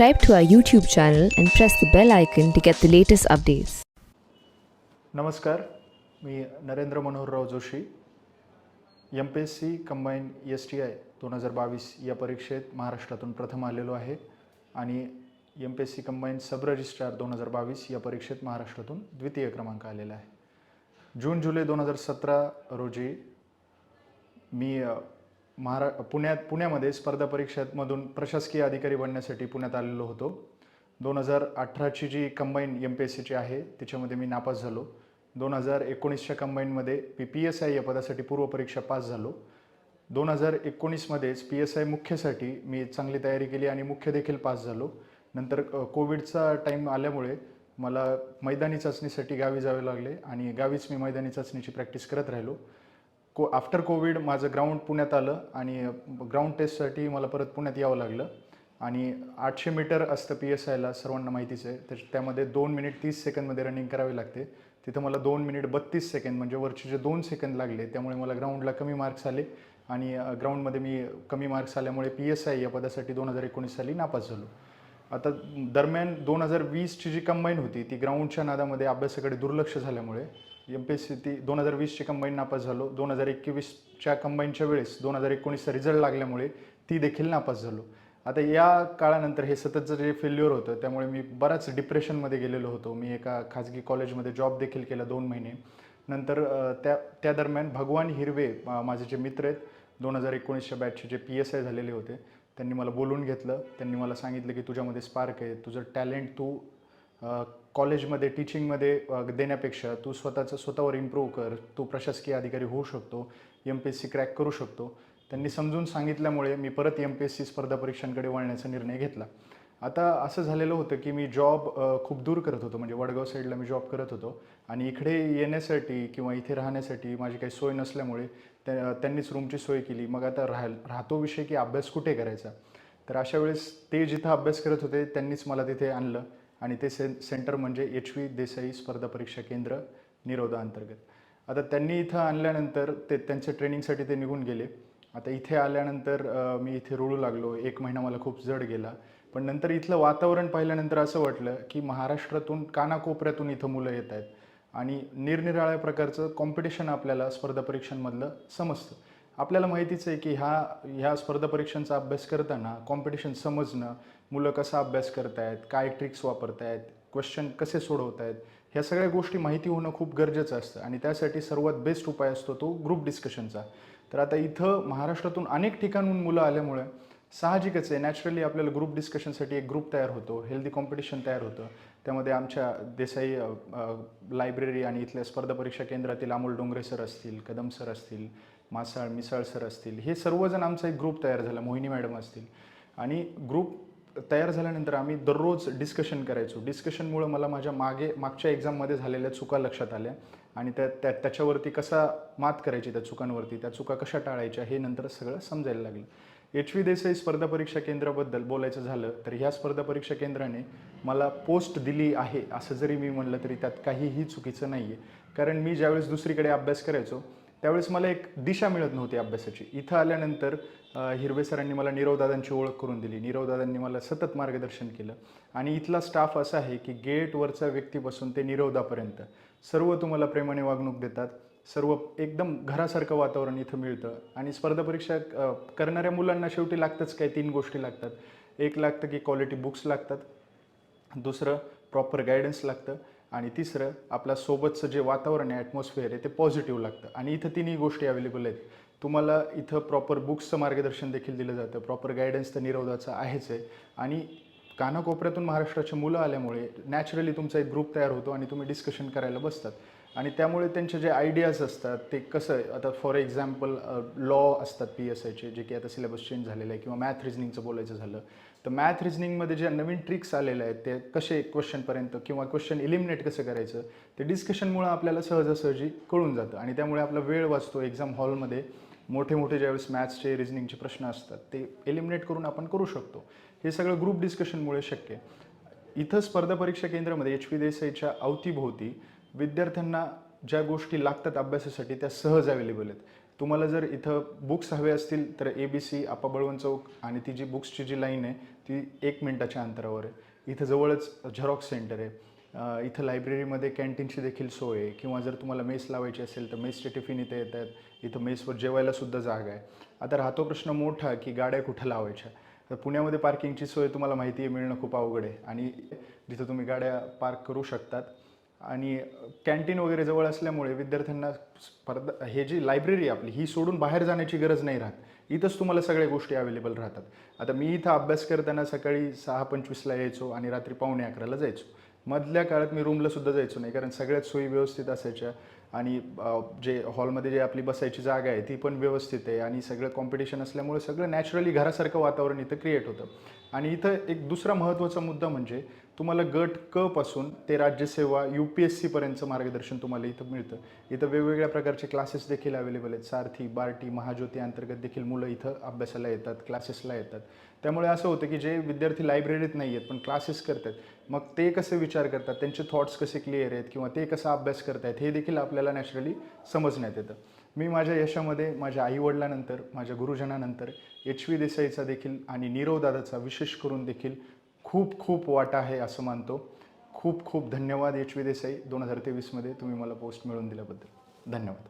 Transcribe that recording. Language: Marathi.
Subscribe to our YouTube channel and press the bell icon to get the latest updates. नमस्कार मी Narendra Manoharrao Joshi M P S C combine S T I दोन हजार बावीस या परीक्षेत महाराष्ट्रातून प्रथम आलेलो आहे आणि M P S C combine sub registrar दोन हजार बावीस या परीक्षेत महाराष्ट्रातून द्वितीय क्रमांक आलेला आहे जून जुलै दोन हजार सतरा रोजी मी महारा पुण्यात पुण्यामध्ये स्पर्धा परीक्षांमधून प्रशासकीय अधिकारी बनण्यासाठी पुण्यात आलेलो होतो. दोन हजार अठराची जी कंबाईन एम पी एस सीची आहे त्याच्यामध्ये मी नापास झालो. दोन हजार एकोणीसच्या कंबाईनमध्ये मी पी एस आय या पदासाठी पूर्वपरीक्षा पास झालो. दोन हजार एकोणीसमध्येच पी एस आय मुख्यसाठी मी चांगली तयारी केली आणि मुख्य देखील पास झालो. नंतर कोविडचा टाईम आल्यामुळे मला मैदानी चाचणीसाठी गावी जावे लागले आणि गावीच मी मैदानी चाचणीची प्रॅक्टिस करत राहिलो. को आफ्टर कोविड माझं ग्राउंड पुण्यात आलं आणि ग्राउंड टेस्टसाठी मला परत पुण्यात यावं लागलं. आणि आठशे मीटर असतं पी एस आयला सर्वांना माहितीच आहे. तर त्यामध्ये दोन मिनिट तीस सेकंदमध्ये रनिंग करावी लागते. तिथं मला दोन मिनिट बत्तीस सेकंद म्हणजे वरचे जे दोन सेकंद लागले त्यामुळे मला ग्राउंडला कमी मार्क्स आले. आणि ग्राउंडमध्ये मी कमी मार्क्स आल्यामुळे पी एस आय या पदासाठी दोन हजार एकोणीस साली नापास झालो. आता दरम्यान दोन हजार वीसची जी कंबाईन होती ती ग्राउंडच्या नादामध्ये अभ्यासाकडे दुर्लक्ष झाल्यामुळे एम पी एस सी ती दोन हजार वीसची कंबाईन नापास झालो. दोन हजार एकवीसच्या कंबाईनच्या वेळेस दोन हजार एकोणीसचा रिझल्ट लागल्यामुळे ती देखील नापास झालो. आता या काळानंतर हे सततचं जे फेल्युअर होतं त्यामुळे मी बराच डिप्रेशनमध्ये गेलेलो होतो. मी एका खाजगी कॉलेजमध्ये जॉब देखील केला दोन महिने. नंतर त्या त्या दरम्यान भगवान हिरवे माझे जे मित्र आहेत दोन हजार एकोणीसच्या बॅचचे जे पी एस आय झालेले होते त्यांनी मला बोलून घेतलं. त्यांनी मला सांगितलं की तुझ्यामध्ये स्पार्क आहे. तुझं टॅलेंट तू कॉलेजमध्ये टीचिंगमध्ये देण्यापेक्षा तू स्वतःचं स्वतःवर इम्प्रूव्ह कर. तू प्रशासकीय अधिकारी होऊ शकतो. M P S C crack करू शकतो. त्यांनी समजून सांगितल्यामुळे मी परत एम पी एस सी स्पर्धा परीक्षांकडे वळण्याचा निर्णय घेतला. आता असं झालेलं होतं की मी जॉब खूप दूर करत होतो. म्हणजे वडगाव साईडला मी जॉब करत होतो. आणि इकडे येण्यासाठी किंवा इथे राहण्यासाठी माझी काही सोय नसल्यामुळे त्या त्यांनीच रूमची सोय केली. मग आता राह राहतो विषय की अभ्यास कुठे करायचा? तर अशा वेळेस ते जिथं अभ्यास करत होते त्यांनीच मला तिथे आणलं. आणि ते से सेंटर म्हणजे एच व्ही देसाई स्पर्धा परीक्षा केंद्र निरोधा अंतर्गत. आता त्यांनी इथं आणल्यानंतर ते त्यांच्या ट्रेनिंगसाठी ते निघून गेले. आता इथे आल्यानंतर मी इथे रुळू लागलो. एक महिना मला खूप जड गेला. पण नंतर इथलं वातावरण पाहिल्यानंतर असं वाटलं की महाराष्ट्रातून कानाकोपऱ्यातून इथं मुलं येत आहेत. आणि निरनिराळ्या प्रकारचं कॉम्पिटिशन आपल्याला स्पर्धा परीक्षांमधलं समजतं. आपल्याला माहितीच आहे की ह्या ह्या स्पर्धा परीक्षांचा अभ्यास करताना कॉम्पिटिशन समजणं मुलं कसा अभ्यास करतायत काय ट्रिक्स वापरतायत क्वेश्चन कसे सोडवत आहेत ह्या सगळ्या गोष्टी माहिती होणं खूप गरजेचं असतं. आणि त्यासाठी सर्वात बेस्ट उपाय असतो तो ग्रुप डिस्कशनचा तर आता इथं महाराष्ट्रातून अनेक ठिकाणहून मुलं आल्यामुळे साहजिकच आहे. नॅचरली आपल्याला ग्रुप डिस्कशनसाठी एक ग्रुप तयार होतो. हेल्दी कॉम्पिटिशन तयार होतं. त्यामध्ये आमच्या देसाई लायब्ररी आणि इथल्या स्पर्धा परीक्षा केंद्रातील अमोल डोंगरे सर असतील कदम सर असतील मासाळ मिसाळ सर असतील हे सर्वजण आमचा एक ग्रुप तयार झाला. मोहिनी मॅडम असतील. आणि ग्रुप तयार झाल्यानंतर आम्ही दररोज डिस्कशन करायचो. डिस्कशनमुळं मला माझ्या मागे मागच्या एक्झाममध्ये झालेल्या चुका लक्षात आल्या. आणि त्या त्या त्याच्यावरती कसा मात करायची त्या चुकांवरती त्या चुका कशा टाळायच्या हे नंतर सगळं समजायला लागलं. एच व्ही देसाई स्पर्धा परीक्षा केंद्राबद्दल बोलायचं झालं तर ह्या स्पर्धा परीक्षा केंद्राने मला पोस्ट दिली आहे असं जरी मी म्हणलं तरी त्यात काहीही चुकीचं नाही आहे कारण मी ज्यावेळेस दुसरीकडे अभ्यास करायचो त्यावेळेस मला एक दिशा मिळत नव्हती अभ्यासाची. इथं आल्यानंतर हिरवे सरांनी मला नीरवदादांची ओळख करून दिली. नीरवदादांनी मला सतत मार्गदर्शन केलं. आणि इथला स्टाफ असा आहे की गेटवरचा व्यक्तीपासून ते नीरवदापर्यंत. सर्व तुम्हाला प्रेमाने वागणूक देतात. सर्व एकदम घरासारखं वातावरण इथं मिळतं. आणि स्पर्धा परीक्षा करणाऱ्या मुलांना शेवटी लागतंच काय? तीन गोष्टी लागतात. एक लागतं की क्वालिटी बुक्स लागतात. दुसरं प्रॉपर गायडन्स लागतं. आणि तिसरं आपल्या सोबतचं जे वातावरण आहे ॲटमॉस्फिअर आहे ते पॉझिटिव्ह लागतं. आणि इथं तिन्ही गोष्टी अवेलेबल आहेत. तुम्हाला इथं प्रॉपर बुक्सचं मार्गदर्शन देखील दिलं जातं. प्रॉपर गायडन्स तर निरोधाचं आहेच आहे. आणि कानाकोपऱ्यातून महाराष्ट्राची मुलं आल्यामुळे नॅचरली तुमचा एक ग्रुप तयार होतो आणि तुम्ही डिस्कशन करायला बसतात. आणि त्यामुळे त्यांचे जे आयडियाज असतात ते कसं आहे? आता फॉर एक्झाम्पल लॉ असतात पी एस आयचे जे की आता सिलेबस चेंज झालेलं आहे किंवा मॅथ रिजनिंगचं बोलायचं झालं. तर मॅथ रिजनिंगमध्ये ज्या नवीन ट्रिक्स आलेल्या आहेत ते कसे क्वेश्चनपर्यंत किंवा क्वेश्चन इलिमिनेट कसं करायचं ते डिस्कशनमुळं आपल्याला सहजासहजी कळून जातं. आणि त्यामुळे आपला वेळ वाचतो एक्झाम हॉलमध्ये मोठे मोठे ज्यावेळेस मॅथ्सचे रिजनिंगचे प्रश्न असतात ते एलिमिनेट करून आपण करू शकतो. हे सगळं ग्रुप डिस्कशनमुळे शक्य आहे. इथं स्पर्धा परीक्षा केंद्रामध्ये एच पी देसाईच्या अवतीभोवती विद्यार्थ्यांना ज्या गोष्टी लागतात अभ्यासासाठी त्या सहज अवेलेबल आहेत. तुम्हाला जर इथं बुक्स हवे असतील तर ए बी सी आपा बळवंत चौक आणि ती जी बुक्सची जी लाईन आहे ती एक मिनटाच्या अंतरावर आहे. इथं जवळच झेरॉक्स सेंटर आहे. इथं लायब्ररीमध्ये कॅन्टीनची देखील सोय आहे. किंवा जर तुम्हाला मेस लावायची असेल तर मेसचे टिफिन इथे येत आहेत इथं मेसवर जेवायला सुद्धा जागा आहे. आता राहतो प्रश्न मोठा की गाड्या कुठं लावायच्या? तर पुण्यामध्ये पार्किंगची सोय तुम्हाला माहिती आहे मिळणं खूप अवघड आहे. आणि जिथं तुम्ही गाड्या पार्क करू शकतात. आणि कॅन्टीन वगैरे जवळ असल्यामुळे विद्यार्थ्यांना स्पर्धा हे जी लायब्ररी आहे आपली ही सोडून बाहेर जाण्याची गरज नाही राहत. इथंच तुम्हाला सगळ्या गोष्टी अवेलेबल राहतात. आता मी इथं अभ्यास करताना सकाळी सहा पंचवीसला यायचो आणि रात्री पावणे अकराला जायचो. मधल्या काळात मी रूमला सुद्धा जायचो नाही कारण सगळ्यात सोयी व्यवस्थित असायच्या. आणि जे हॉलमध्ये जे आपली बसायची जागा आहे ती पण व्यवस्थित आहे. आणि सगळं कॉम्पिटिशन असल्यामुळे सगळं नॅचरली घरासारखं वातावरण इथं क्रिएट होतं. आणि इथं एक दुसरा महत्त्वाचा मुद्दा म्हणजे तुम्हाला गट क पासून ते राज्यसेवा यू पी एस सीपर्यंतचं मार्गदर्शन तुम्हाला इथं मिळतं. इथं वेगवेगळ्या प्रकारचे क्लासेस देखील अवेलेबल आहेत. सारथी बार्टी महाज्योती अंतर्गत देखील मुलं इथं अभ्यासाला येतात क्लासेसला येतात. त्यामुळे असं होतं की जे विद्यार्थी लायब्ररीत नाही आहेत पण क्लासेस करतात मग ते कसे विचार करतात? त्यांचे थॉट्स कसे क्लिअर आहेत? किंवा ते कसा अभ्यास करतायत? हे देखील आपल्याला नॅचरली समजण्यात येतं. मी माझ्या यशामध्ये माझ्या आईवडिलानंतर माझ्या गुरुजनानंतर एच व्ही देसाईचा देखील आणि नीरव दादाचा विशेष करून देखील खूप खूप वाटा आहे असं मानतो. खूप खूप धन्यवाद एच व्ही देसाई दोन हजार तेवीसमध्ये तुम्ही मला पोस्ट मिळवून दिल्याबद्दल. धन्यवाद.